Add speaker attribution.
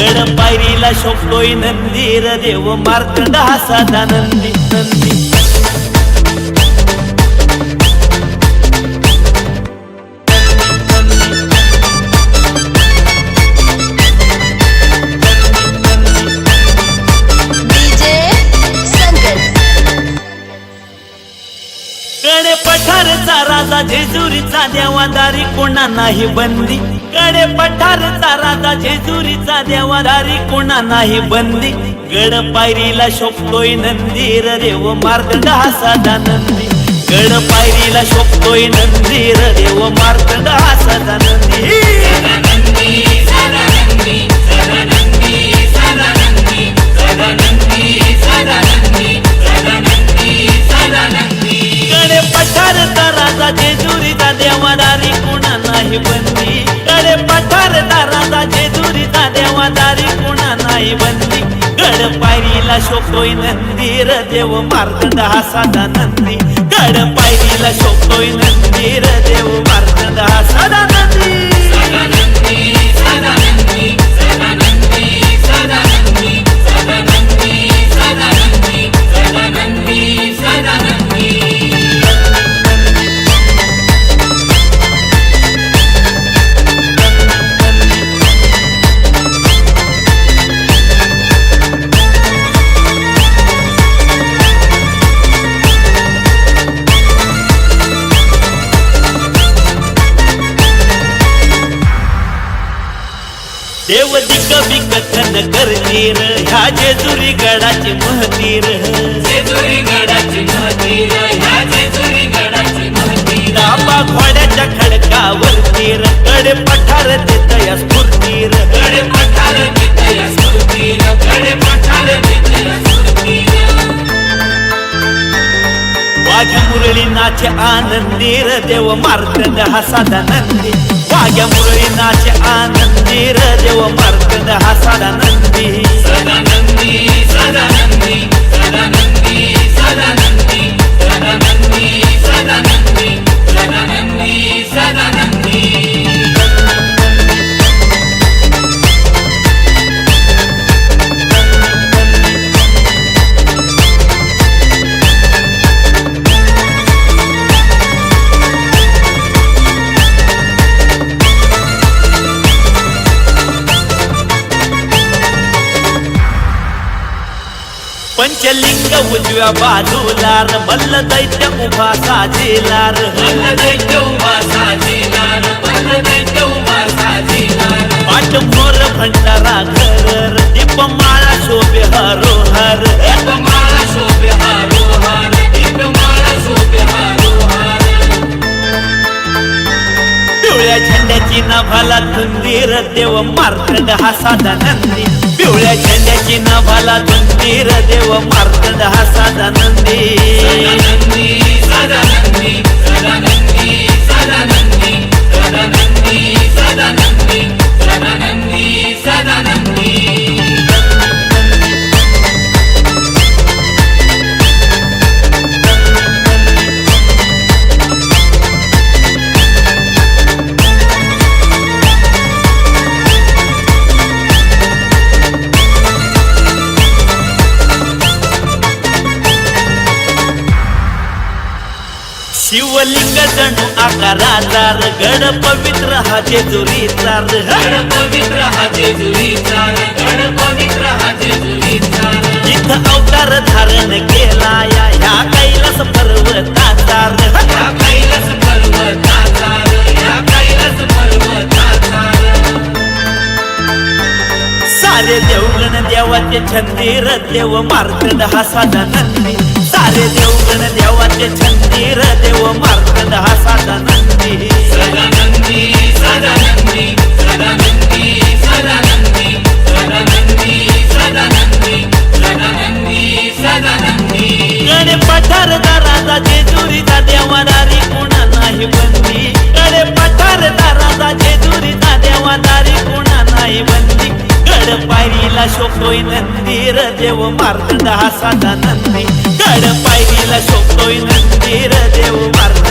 Speaker 1: गड पायरीला शोभतोय नंदीर देव मार्कंड हा साधा नंदी नंदी. पठारचा राजा जेजुरीचा देवादारी कोणा नाही बंदी. कडे पठारचा राजा जेजुरीचा देवाधारी कोणा नाही बंदी. गड पायरीला शोभतोय नंदीर देव मार्कंड हा साधा नंदी. गड पायरीला शोभतोय नंदीर देव मार्कंड हा गड पायरीला शोभतोय नंदीर देव मार्ग साधा नंदी. गड पायरीला शोभतोय नंदीर देव मार्ग साधा नंदी देव दिक बिकथन करतीर ह्या जेजुरी गडाची महतीर.
Speaker 2: जेजुरी गडाची महतीर ह्या जेजुरी गडाची महतीर.
Speaker 1: दाबा घोड्याच्या खडकावर तीरकडे पठार देतया
Speaker 2: स्फूर्तीरकडे पठार नित्य स्फूर्तीरकडे पठार नित्य स्फूर्तीर
Speaker 1: वाघ्या मुरळी नाचे आनंदीर देव मार्कंड हा साधा नंदी. वाघ्या मुरळी नाचे आनंदीर
Speaker 2: ومركز حسن عندي.
Speaker 1: पंचलिंग उजव्या बाजूलार मल्ल दैत्य उभा साजेलार.
Speaker 2: मल्ल दैत्य उभा साजीलार मल्ल दैत्य उभा
Speaker 1: पाठ मोर भंडारा घर दीपमाळा शोभे नभाला तुंदीर देव मार्कंड हा साधा नंदी. पिवळ्या झेंड्याची नभाला तुंदीर देव मार्कंड हा साधा नंदी. शिवलिंग जणू आकाराचा र गड पवित्र हा जेजुरीचा र.
Speaker 2: गड पवित्र हा जेजुरीचा गड पवित्र हा जेजुरीचा
Speaker 1: सारे देवगण देवाचे छंदीर देव मार्कंड हा साधा नंदी. सारे देवगण देवाचे छंदीर देव मार्कंड हा साधा नंदी.
Speaker 2: सदानंदी सदानंदी सदानंदी सदानंदी सदानंदी सदानंदी सदानंदी सदानंदी
Speaker 1: कडे पठारदा राजा जेजुरीचा देवादारी कोणा नाही बंदी जेजुरीचा देवादारी कोणा नाही बंदी. तडपायरीला शोभतोय नंदीर देव मार्ग दहा साधा नंदी तडपायरीला शोभतोय नंदीर देव मार्ग